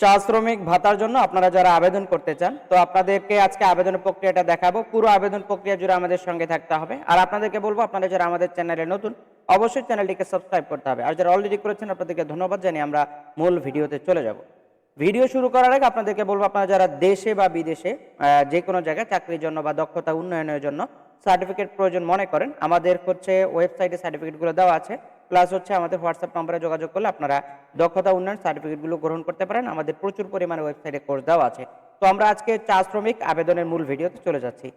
চা শ্রমিক ভাতার জন্য আপনারা যারা আবেদন করতে চান, তো আপনাদেরকে আজকে আবেদন প্রক্রিয়াটা দেখাবো। পুরো আবেদন প্রক্রিয়া জুড়ে আমাদের সঙ্গে থাকতে হবে। আর আপনাদেরকে বলব, আপনারা যারা আমাদের চ্যানেলে নতুন, অবশ্যই চ্যানেলটিকে সাবস্ক্রাইব করতে হবে। আর যারা অলরেডি করেছেন, আপনাদেরকে ধন্যবাদ জানিয়ে আমরা মূল ভিডিওতে চলে যাব। ভিডিও শুরু করার আগে আপনাদেরকে বলব, আপনারা যারা দেশে বা বিদেশে যে কোনো জায়গায় চাকরির জন্য বা দক্ষতা উন্নয়নের জন্য সার্টিফিকেট প্রয়োজন মনে করেন, আমাদের হচ্ছে ওয়েবসাইটে সার্টিফিকেটগুলো দেওয়া আছে। প্লাস হচ্ছে আমাদের হোয়াটসঅ্যাপ নম্বরে যোগাযোগ করলে আপনারা দক্ষতা উন্নয়ন সার্টিফিকেটগুলো গ্রহণ করতে পারেন। আমাদের প্রচুর পরিমাণে ওয়েবসাইটে কোর্স দেওয়া আছে। তো আমরা আজকে চা শ্রমিক আবেদনের মূল ভিডিওতে চলে যাচ্ছি।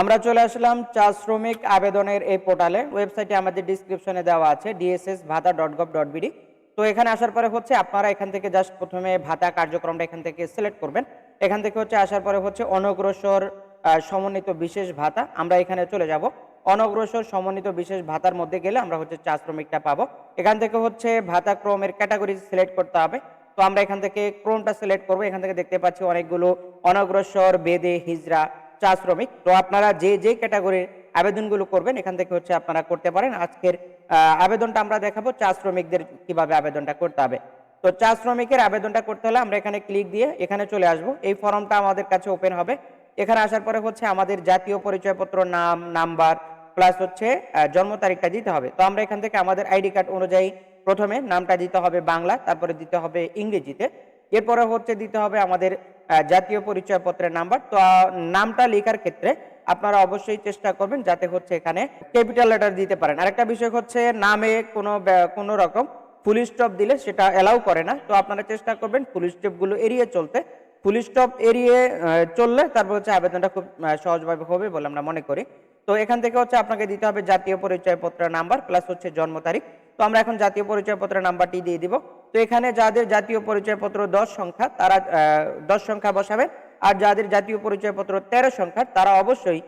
আমরা চলে আসলাম চা শ্রমিক আবেদনের এই পোর্টালে ওয়েবসাইটে আমাদের ডিসক্রিপশনে দেওয়া আছে ডিএসএস ভাতা ডট গভ ডট বিডি তো এখানে আসার পরে হচ্ছে আপনারা এখান থেকে জাস্ট প্রথমে ভাতা কার্যক্রমটা এখান থেকে সিলেক্ট করবেন। এখান থেকে হচ্ছে আসার পরে হচ্ছে অনগ্রসর সমন্বিত বিশেষ ভাতা। আমরা এখানে চলে যাব। অনগ্রসর সমন্বিত বিশেষ ভাতার মধ্যে গেলে আমরা হচ্ছে চা শ্রমিকটা পাবো। এখান থেকে হচ্ছে ভাতা ক্রমের ক্যাটাগরি সিলেক্ট করতে হবে। তো আমরা এখান থেকে ক্রমটা সিলেক্ট করব। এখান থেকে দেখতে পাচ্ছি অনেকগুলো অনগ্রসর, বেদে হিজরা চা শ্রমিক। তো আপনারা যে যে ক্যাটাগরির আবেদনগুলো করবেন, এখান থেকে হচ্ছে আপনারা করতে পারেন। আজকের আবেদনটা আমরা দেখাবো চা শ্রমিকদের কীভাবে আবেদনটা করতে হবে। তো চা শ্রমিকের আবেদনটা করতে হলে আমরা এখানে ক্লিক দিয়ে এখানে চলে আসব। এই ফর্মটা আমাদের কাছে ওপেন হবে। এখানে আসার পরে হচ্ছে আমাদের জাতীয় পরিচয়পত্র, নাম, নাম্বার প্লাস হচ্ছে জন্ম তারিখটা দিতে হবে। তো আমরা এখান থেকে আমাদের আইডি কার্ড অনুযায়ী প্রথমে নামটা দিতে হবে বাংলা, তারপরে দিতে হবে ইংরেজিতে। এরপরে হচ্ছে দিতে হবে আমাদের জাতীয় পরিচয়পত্রের নাম্বার। তো নামটা লেখার ক্ষেত্রে আপনারা অবশ্যই চেষ্টা করবেন যাতে হচ্ছে এখানে ক্যাপিটাল লেটার দিতে পারেন। আরেকটা বিষয় হচ্ছে নামে কোনো কোনো রকম ফুল স্টপ দিলে সেটা এলাও করে না। তো আপনারা চেষ্টা করবেন ফুল স্টপগুলো এড়িয়ে চলতে। ফুল স্টপ এড়িয়ে চললে তারপর হচ্ছে আবেদনটা খুব সহজভাবে হবে বলে আমরা মনে করি। তো এখান থেকে হচ্ছে আপনাকে দিতে হবে জাতীয় পরিচয়পত্রের নাম্বার প্লাস হচ্ছে জন্ম তারিখ। তো আমরা এখন জাতীয় পরিচয়পত্রের নাম্বারটি দিয়ে দিব। তো এখানে যাদের জাতীয় পরিচয়পত্র দশ সংখ্যা, তারা দশ সংখ্যা বসাবেন। আর যাদের জাতীয় পরিচয়পত্র তেরো সংখ্যার, তারা অবশ্যই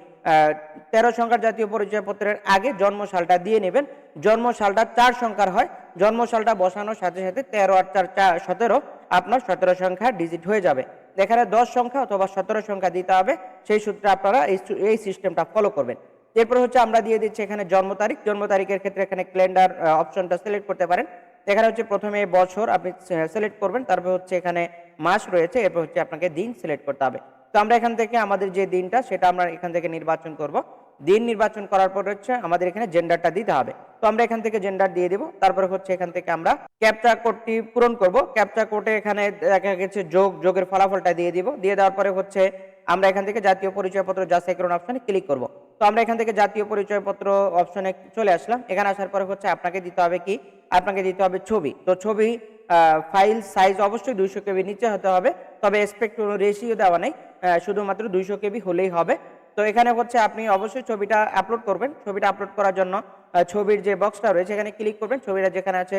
তেরো সংখ্যার জাতীয় পরিচয়পত্রের আগে জন্ম সালটা দিয়ে নেবেন। জন্ম সালটা চার সংখ্যার হয়। জন্ম সালটা বসানোর সাথে সাথে তেরো আর চার চার সতেরো, আপনার সতেরো সংখ্যা ডিজিট হয়ে যাবে। এখানে দশ সংখ্যা অথবা সতেরো সংখ্যা দিতে হবে, সেই সূত্রে আপনারা এই এই সিস্টেমটা ফলো করবেন। এরপর হচ্ছে আমরা দিয়ে দিচ্ছি এখানে জন্ম তারিখ। জন্ম তারিখের ক্ষেত্রে এখানে ক্যালেন্ডার অপশনটা সিলেক্ট করতে পারেন। এখানে হচ্ছে প্রথমে বছর আপনি সিলেক্ট করবেন, তারপর হচ্ছে এখানে মাস রয়েছে, এরপর হচ্ছে আপনাকে দিন সিলেক্ট করতে হবে। তো আমরা এখান থেকে আমাদের যে দিনটা, সেটা আমরা এখান থেকে নির্বাচন করব। দিন নির্বাচন করার পর হচ্ছে আমাদের এখানে জেন্ডারটা দিতে হবে। তো আমরা এখান থেকে জেন্ডার দিয়ে দিব, তারপরে হচ্ছে এখান থেকে আমরা ক্যাপচা কোডটি পূরণ করব। ক্যাপচা কোডে এখানে দেখা গেছে যোগ, যোগের ফলাফলটা দিয়ে দিব। দিয়ে দেওয়ার পরে হচ্ছে আমরা এখান থেকে জাতীয় পরিচয়পত্র যাচাইকরণ অপশনে ক্লিক করব। তো আমরা এখান থেকে জাতীয় পরিচয়পত্র অপশনে চলে আসলাম। এখানে আসার পরে হচ্ছে আপনাকে দিতে হবে কি? আপনাকে দিতে হবে ছবি। তো ছবি ফাইল সাইজ অবশ্যই দুইশো কেবি নিচে হতে হবে। তবে এসপেক্ট রেশিও দেওয়া নেই। শুধুমাত্র দুইশো কেবি হলেই হবে। তো এখানে হচ্ছে আপনি অবশ্যই ছবিটা আপলোড করবেন। ছবিটা আপলোড করার জন্য ছবির যে বক্সটা রয়েছে, এখানে ক্লিক করবেন। ছবিটা যেখানে আছে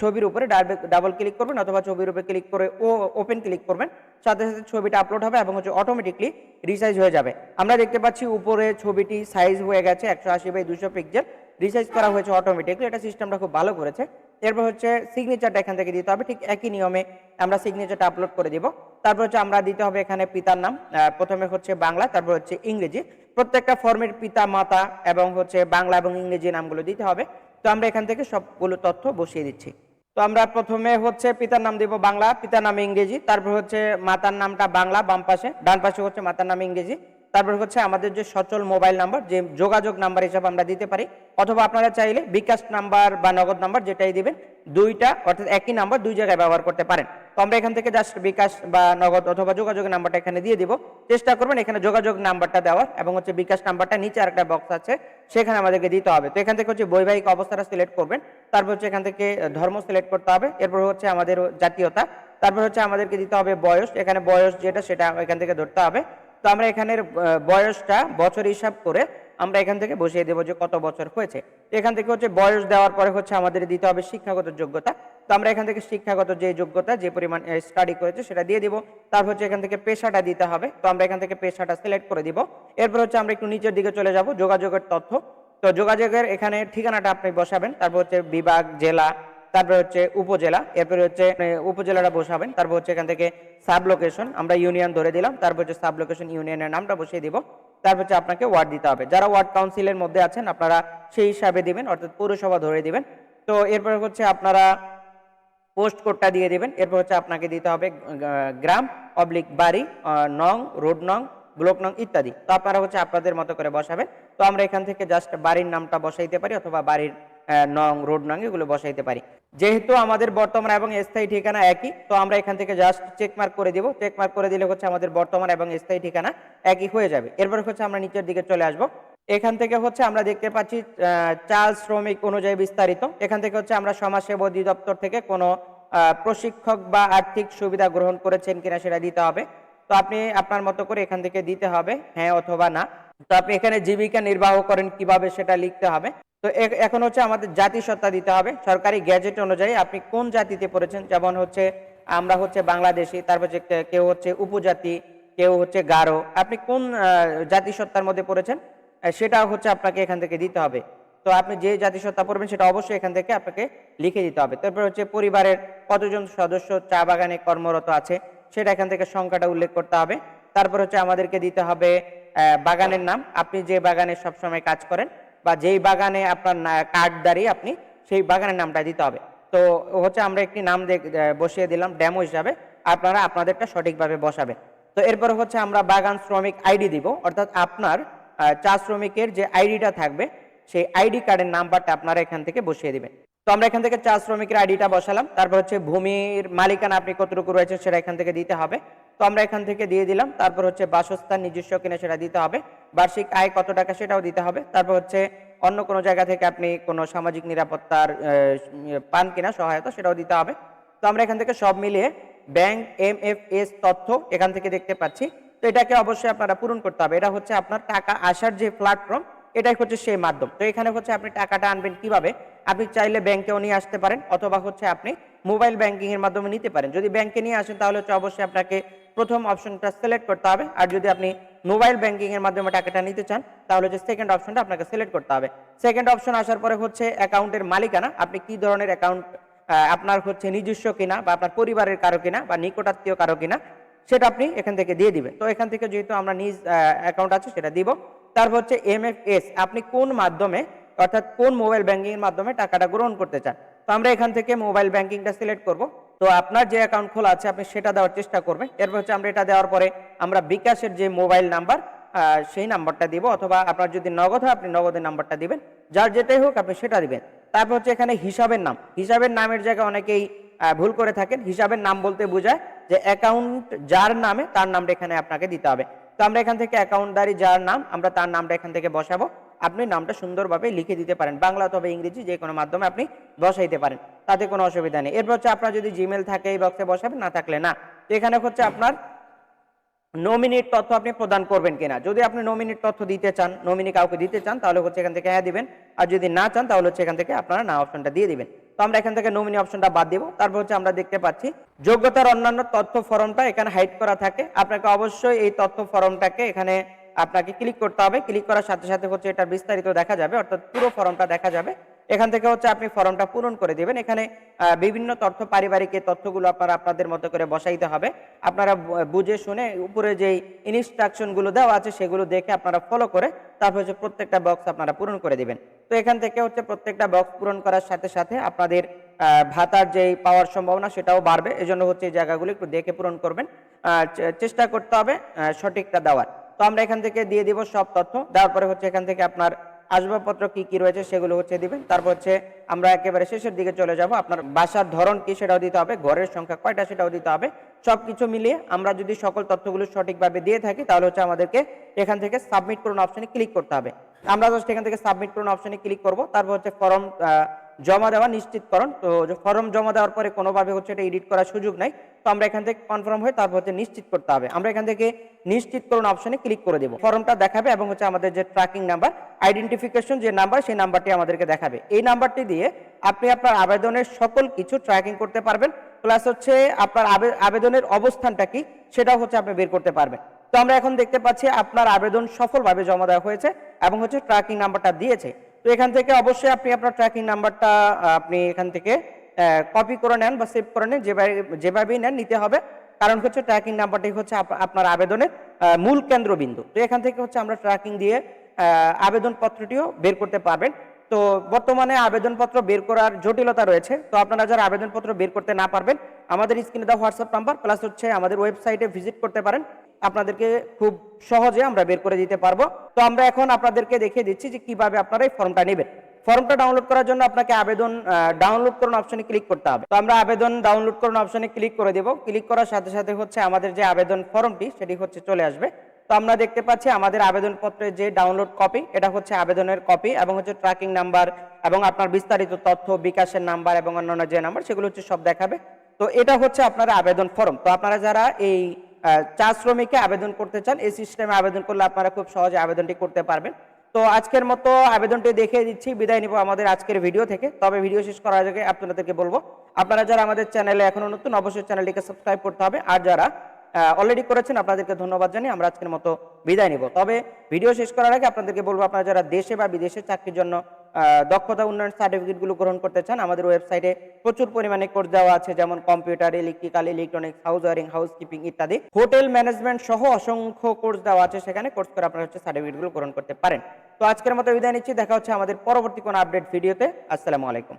ছবির উপরে ডাবল ক্লিক করবেন অথবা ছবির উপরে ক্লিক করে ও ওপেন ক্লিক করবেন। সাথে সাথে ছবিটা আপলোড হবে এবং হচ্ছে অটোমেটিকলি রিসাইজ হয়ে যাবে। আমরা দেখতে পাচ্ছি উপরে ছবিটি সাইজ হয়ে গেছে একশো আশি বাই দুশো পিক্সেল রিসাইজ করা হয়েছে অটোমেটিকলি এটা সিস্টেমটা খুব ভালো করেছে। এরপর হচ্ছে সিগনেচারটা এখান থেকে দিতে হবে। ঠিক একই নিয়মে আমরা সিগনেচারটা আপলোড করে দিব। তারপর হচ্ছে আমরা দিতে হবে এখানে পিতার নাম। প্রথমে হচ্ছে বাংলা, তারপর হচ্ছে ইংরেজি। প্রত্যেকটা ফর্মের পিতা, মাতা এবং হচ্ছে বাংলা এবং ইংরেজি নামগুলো দিতে হবে। তো আমরা এখান থেকে সবগুলো তথ্য বসিয়ে দিচ্ছি। তো আমরা প্রথমে হচ্ছে পিতার নাম দিব বাংলা, পিতার নাম ইংরেজি। তারপর হচ্ছে মাতার নামটা বাংলা, বাম পাশে, ডান পাশে হচ্ছে মাতার নাম ইংরেজি। তারপর হচ্ছে আমাদের যে সচল মোবাইল নাম্বার, যে যোগাযোগ নাম্বার হিসাবে আমরা দিতে পারি, অথবা আপনারা চাইলে বিকাশ নাম্বার বা নগদ নাম্বার যেটাই দিবেন, দুইটা অর্থাৎ একই নাম্বার দুই জায়গায় ব্যবহার করতে পারেন। তো আমরা এখান থেকে জাস্ট বিকাশ বা নগদ অথবা যোগাযোগ নাম্বারটা এখানে দিয়ে দিব। চেষ্টা করবেন এখানে যোগাযোগ নাম্বারটা দেওয়ার এবং হচ্ছে বিকাশ নাম্বারটা নিচে আরেকটা বক্স আছে, সেখানে আমাদেরকে দিতে হবে। তো এখান থেকে হচ্ছে বৈবাহিক অবস্থাটা সিলেক্ট করবেন, তারপর হচ্ছে এখান থেকে ধর্ম সিলেক্ট করতে হবে, এরপর হচ্ছে আমাদের জাতীয়তা, তারপর হচ্ছে আমাদেরকে দিতে হবে বয়স, এখানে বয়স যেটা সেটা এখান থেকে ধরতে হবে। তো আমরা এখানের বয়সটা, বছর হিসাব করে আমরা এখান থেকে বসিয়ে দেবো যে কত বছর হয়েছে। এখান থেকে হচ্ছে বয়স দেওয়ার পরে হচ্ছে আমাদের দিতে হবে শিক্ষাগত যোগ্যতা। তো আমরা এখান থেকে শিক্ষাগত যে যোগ্যতা, যে পরিমাণ স্টাডি করেছে সেটা দিয়ে দিব। তারপর হচ্ছে এখান থেকে পেশাটা দিতে হবে। তো আমরা এখান থেকে পেশাটা সিলেক্ট করে দিব। এরপর হচ্ছে আমরা একটু নিচের দিকে চলে যাব, যোগাযোগের তথ্য। তো যোগাযোগের এখানে ঠিকানাটা আপনি বসাবেন। তারপর হচ্ছে বিভাগ, জেলা তারপর হচ্ছে উপজেলা, এরপরে হচ্ছে উপজেলাটা বসাবেন, তারপর হচ্ছে এখান থেকে সাব লোকেশন আমরা ইউনিয়ন ধরে দিলাম, তারপর হচ্ছে সাব লোকেশন ইউনিয়নের নামটা বসিয়ে দিব, তারপর হচ্ছে আপনাকে ওয়ার্ড দিতে হবে, যারা ওয়ার্ড কাউন্সিলের মধ্যে আছেন আপনারা সেই হিসাবে দিবেন, অর্থাৎ পৌরসভা ধরে দিবেন, তো এরপর হচ্ছে আপনারা পোস্ট কোডটা দিয়ে দিবেন, এরপর হচ্ছে আপনাকে দিতে হবে গ্রাম, অবলিক বাড়ি নং, রোড নং, ব্লক নং ইত্যাদি, তো আপনারা হচ্ছে আপনাদের মতো করে বসাবেন, তো আমরা এখান থেকে জাস্ট বাড়ির নামটা বসাইতে পারি, অথবা বাড়ির নং, রোড নং এগুলো বসাইতে পারি। যেহেতু আমাদের বর্তমান এবং স্থায়ী ঠিকানা একই, তো আমরা এখান থেকে জাস্ট চেক মার্ক করে দিব। চেক মার্ক করে দিলে হচ্ছে আমাদের বর্তমান এবং স্থায়ী ঠিকানা একই হয়ে যাবে। এরপর হচ্ছে আমরা নিচের দিকে চলে আসব। এখান থেকে হচ্ছে আমরা দেখতে পাচ্ছি চাল শ্রমিক অনুযায়ী বিস্তারিত। এখান থেকে হচ্ছে আমরা সমাজসেবা অধিদপ্তর থেকে কোনো প্রশিক্ষক বা আর্থিক সুবিধা গ্রহণ করেছেন কিনা সেটা দিতে হবে। তো আপনি আপনার মতো করে এখান থেকে দিতে হবে হ্যাঁ অথবা না। তো আপনি এখানে জীবিকা নির্বাহ করেন কীভাবে সেটা লিখতে হবে। তো এখন হচ্ছে আমাদের জাতিসত্তা দিতে হবে। সরকারি গ্যাজেট অনুযায়ী আপনি কোন জাতিতে পড়েছেন? যেমন হচ্ছে আমরা হচ্ছে বাংলাদেশি, তারপর কেউ হচ্ছে উপজাতি, কেউ হচ্ছে গারো। আপনি কোন জাতিসত্তার মধ্যে পড়েছেন? সেটা হচ্ছে আপনাকে এখান থেকে দিতে হবে। তো আপনি যে জাতিসত্তা পড়বেন সেটা অবশ্যই এখান থেকে আপনাকে লিখে দিতে হবে। তারপর হচ্ছে পরিবারের কতজন সদস্য চা বাগানে কর্মরত আছে, সেটা এখান থেকে সংখ্যাটা উল্লেখ করতে হবে। তারপর হচ্ছে আমাদেরকে দিতে হবে বাগানের নাম। আপনি যে বাগানে সবসময় কাজ করেন বা যেই বাগানে আপনার কার্ড দাঁড়িয়ে আপনি সেই বাগানের নামটা দিতে হবে। তো হচ্ছে আমরা একটি নাম বসিয়ে দিলাম ডেমো হিসাবে। আপনারা আপনাদেরটা সঠিকভাবে বসাবেন। তো এরপর হচ্ছে আমরা বাগান শ্রমিক আইডি দিব। অর্থাৎ আপনার চা শ্রমিকের যে আইডিটা থাকবে, সেই আইডি কার্ডের নাম্বারটা আপনারা এখান থেকে বসিয়ে দিবেন। তো আমরা এখান থেকে চা শ্রমিকের আইডিটা বসালাম। তারপর হচ্ছে ভূমির মালিকানা আপনি কতটুকু রয়েছে সেটা এখান থেকে দিতে হবে। তো আমরা এখান থেকে দিয়ে দিলাম। তারপর হচ্ছে বাসস্থান নিজস্ব কিনা সেটা দিতে হবে। বার্ষিক আয় কত টাকা সেটাও দিতে হবে। তারপর হচ্ছে অন্য কোনো জায়গা থেকে আপনি কোনো সামাজিক নিরাপত্তার পান কিনা সহায়তা সেটাও দিতে হবে। তো আমরা এখান থেকে সব মিলিয়ে ব্যাংক এম এফ এস তথ্য এখান থেকে দেখতে পাচ্ছি। তো এটাকে অবশ্যই আপনারা পূরণ করতে হবে। এটা হচ্ছে আপনার টাকা আসার যে প্ল্যাটফর্ম এটাই হচ্ছে সেই মাধ্যম। তো এখানে হচ্ছে আপনি টাকাটা আনবেন কীভাবে? আপনি চাইলে ব্যাংকেও নিয়ে আসতে পারেন। অথবা হচ্ছে আপনি মোবাইল ব্যাংকিং এর মাধ্যমে নিতে পারেন। যদি ব্যাংকে নিয়ে আসেন তাহলে হচ্ছে অবশ্যই আপনাকে প্রথম অপশনটা সিলেক্ট করতে হবে। আর যদি আপনি মোবাইল ব্যাংকিং এর মাধ্যমে টাকাটা নিতে চান, তাহলে হচ্ছে সেকেন্ড অপশনটা আপনাকে সিলেক্ট করতে হবে। সেকেন্ড অপশন আসার পরে হচ্ছে অ্যাকাউন্টের মালিকানা, আপনি কি ধরনের অ্যাকাউন্ট আপনার হচ্ছে নিজস্ব কিনা বা আপনার পরিবারের কারও কিনা বা নিকটাত্মীয় কারও কিনা, সেটা আপনি এখান থেকে দিয়ে দিবেন। তো এখান থেকে যেহেতু আমরা নিজ অ্যাকাউন্ট আছে, সেটা দিব। তারপর হচ্ছে এমএফএস আপনি কোন মাধ্যমে, অর্থাৎ কোন মোবাইল ব্যাংকিং এর মাধ্যমে টাকাটা গ্রহণ করতে চান? তো আমরা এখান থেকে মোবাইল ব্যাংকিংটা সিলেক্ট করব। তো আপনার যে অ্যাকাউন্ট খোলা আছে, আপনি সেটা দেওয়ার চেষ্টা করবেন। এরপর হচ্ছে আমরা এটা দেওয়ার পরে আমরা বিকাশের যে মোবাইল নাম্বার সেই নাম্বারটা দিব, অথবা আপনার যদি নগদ হয়, আপনি নগদের নাম্বারটা দিবেন। যার যেটাই হোক, আপনি সেটা দিবেন। তারপর হচ্ছে এখানে হিসাবের নাম। হিসাবের নামের জায়গায় অনেকেই ভুল করে থাকেন। হিসাবের নাম বলতে বোঝায় যে অ্যাকাউন্ট যার নামে, তার নামটা এখানে আপনাকে দিতে হবে। তো আমরা এখান থেকে অ্যাকাউন্টদারি যার নাম, আমরা তার নামটা এখান থেকে বসাবো। আপনি নামটা সুন্দরভাবে লিখে দিতে পারেন। বাংলা অথবা ইংরেজি যে কোনো মাধ্যমে আপনি বসাইতে পারেন। তাতে কোনো অসুবিধা নেই। এরপর হচ্ছে আপনার যদি জিমেল থাকে, এই বক্সে বসাবেন, না থাকলে না। এখানে হচ্ছে আপনার নমিনির তথ্য আপনি প্রদান করবেন কিনা। যদি আপনি নমিনির তথ্য দিতে চান নমিনি কাউকে দিতে চান, তাহলে হচ্ছে এখান থেকে হ্যাঁ দিবেন। আর যদি না চান, তাহলে হচ্ছে এখান থেকে আপনারা না অপশনটা দিয়ে দিবেন। তো আমরা এখান থেকে নমিনি অপশনটা বাদ দিব। তারপর হচ্ছে আমরা দেখতে পাচ্ছি, যোগ্যতার অন্যান্য তথ্য ফর্মটা এখানে হাইড করা থাকে। আপনাকে অবশ্যই এই তথ্য ফর্মটাকে এখানে আপনাকে ক্লিক করতে হবে। ক্লিক করার সাথে সাথে হচ্ছে এটার বিস্তারিত দেখা যাবে। অর্থাৎ পুরো ফর্মটা দেখা যাবে। এখান থেকে হচ্ছে আপনি ফর্মটা পূরণ করে দিবেন। এখানে বিভিন্ন তথ্য, পারিবারিক তথ্যগুলো আপনারা আপনাদের মতো করে বসাইতে হবে। আপনারা বুঝে শুনে উপরে যেই ইনস্ট্রাকশনগুলো দেওয়া আছে সেগুলো দেখে আপনারা ফলো করে তারপর হচ্ছে প্রত্যেকটা বক্স আপনারা পূরণ করে দিবেন। তো এখান থেকে হচ্ছে প্রত্যেকটা বক্স পূরণ করার সাথে সাথে আপনাদের ভাতার যেই পাওয়ার সম্ভাবনা সেটাও বাড়বে। এজন্য হচ্ছে এই জায়গাগুলো একটু দেখে পূরণ করবেন। চেষ্টা করতে হবে সঠিকটা দেওয়ার। তো আমরা এখান থেকে দিয়ে দিব সব তথ্য। দেওয়ার পরে হচ্ছে এখান থেকে আপনার আসবাবপত্র কি কি রয়েছে সেগুলো হচ্ছে দিবেন। তারপর হচ্ছে আমরা একেবারে শেষের দিকে চলে যাব। আপনার বাসার ধরন কি সেটাও দিতে হবে, ঘরের সংখ্যা কয়টা সেটাও দিতে হবে। সবকিছু মিলিয়ে আমরা যদি সকল তথ্যগুলো সঠিকভাবে দিয়ে থাকি, তাহলে হচ্ছে আমাদেরকে এখান থেকে সাবমিট করুন অপশনে ক্লিক করতে হবে। আমরা জাস্ট এখান থেকে সাবমিট করুন অপশনে ক্লিক করব। তারপর হচ্ছে ফর্ম জমা দেওয়া নিশ্চিতকরণ। তো ফর্ম জমা দেওয়ার পরে কোনোভাবে হচ্ছে এটা এডিট করার সুযোগ নাই। তো আমরা এখান থেকে কনফার্ম হয়ে তারপর হচ্ছে নিশ্চিত করতে হবে। আমরা এখান থেকে নিশ্চিত করুন অপশনে ক্লিক করে দেবো। ফর্মটা দেখাবে এবং হচ্ছে আমাদের যে ট্র্যাকিং নাম্বার আইডেন্টিফিকেশন যে নাম্বার সেই নাম্বারটি আমাদেরকে দেখাবে। এই নাম্বারটি দিয়ে আপনি আপনার আবেদনের সকল কিছু ট্র্যাকিং করতে পারবেন। প্লাস হচ্ছে আপনার আবে- আবেদনের অবস্থানটা কি, সেটাও হচ্ছে আপনি বের করতে পারবেন। তো আমরা এখন দেখতে পাচ্ছি আপনার আবেদন সফলভাবে জমা দেওয়া হয়েছে এবং হচ্ছে ট্র্যাকিং নাম্বারটা দিয়েছে। তো এখান থেকে অবশ্যই আপনি আপনার ট্র্যাকিং নাম্বারটা আপনি এখান থেকে কপি করে নেন বা সেভ করে নেন যেভাবে যেভাবেই নেন নিতে হবে। কারণ হচ্ছে ট্র্যাকিং নাম্বারটি হচ্ছে আপ- আপনার আবেদনের মূল কেন্দ্রবিন্দু। তো এখান থেকে হচ্ছে আমরা ট্র্যাকিং দিয়ে আহ, আবেদন পত্রটিও বের করতে পারবেন। তো বর্তমানে আবেদনপত্র বের করার জটিলতা রয়েছে। তো আপনারা যারা আবেদনপত্র বের করতে না পারবেন আমাদের স্ক্রিনে দেওয়া হোয়াটসঅ্যাপ নাম্বার প্লাস হচ্ছে আমাদের ওয়েবসাইটে ভিজিট করতে পারেন। আপনাদেরকে খুব সহজে আমরা বের করে দিতে পারব। তো আমরা এখন আপনাদেরকে দেখিয়ে দিচ্ছি যে কীভাবে আপনারা এই ফর্মটা নেবেন। ফর্মটা ডাউনলোড করার জন্য আপনাকে আবেদন ডাউনলোড করুন অপশনে ক্লিক করতে হবে। তো আমরা আবেদন ডাউনলোড করুন অপশনে ক্লিক করে দেব। ক্লিক করার সাথে সাথে হচ্ছে আমাদের যে আবেদন ফর্মটি, সেটি হচ্ছে চলে আসবে। তো আমরা দেখতে পাচ্ছি আমাদের আবেদনপত্রের যে ডাউনলোড কপি এটা হচ্ছে আবেদনের কপি এবং হচ্ছে ট্র্যাকিং নাম্বার এবং আপনার বিস্তারিত তথ্য, বিকাশের নাম্বার এবং অন্যান্য যে নাম্বার সেগুলো হচ্ছে সব দেখাবে। তো এটা হচ্ছে আপনার আবেদন ফর্ম তো আপনারা যারা এই চা শ্রমিকে আবেদন করতে চান, এই সিস্টেমে আবেদন করলে আপনারা খুব সহজে আবেদনটি করতে পারবেন। তো আজকের মতো আবেদনটি দেখিয়ে দিচ্ছি, বিদায় নিব আমাদের আজকের ভিডিও থেকে। তবে ভিডিও শেষ করার আগে আপনাদেরকে বলব, আপনারা যারা আমাদের চ্যানেলে এখনও নতুন, অবশ্যই চ্যানেলটিকে সাবস্ক্রাইব করতে হবে। আর যারা অলরেডি করেছেন, আপনাদেরকে ধন্যবাদ জানিয়ে আমরা আজকের মতো বিদায় নিব। তবে ভিডিও শেষ করার আগে আপনাদেরকে বলব, আপনারা যারা দেশে বা বিদেশে চাকরির জন্য দক্ষতা উন্নয়ন সার্টিফিকেটগুলো গ্রহণ করতে চান, আমাদের ওয়েবসাইটে প্রচুর পরিমাণে কোর্স দেওয়া আছে, যেমন computer electrical electronics house wiring housekeeping ইত্যাদি। হোটেল ম্যানেজমেন্ট সহ অসংখ্য কোর্স দেওয়া আছে, সেখানে কোর্স করে আপনারা হচ্ছে সার্টিফিকেটগুলো গ্রহণ করতে পারেন। তো আজকের মতো বিদায় নিচ্ছি, দেখা হচ্ছে আমাদের পরবর্তী কোনো আপডেট ভিডিওতে আসসালামু আলাইকুম।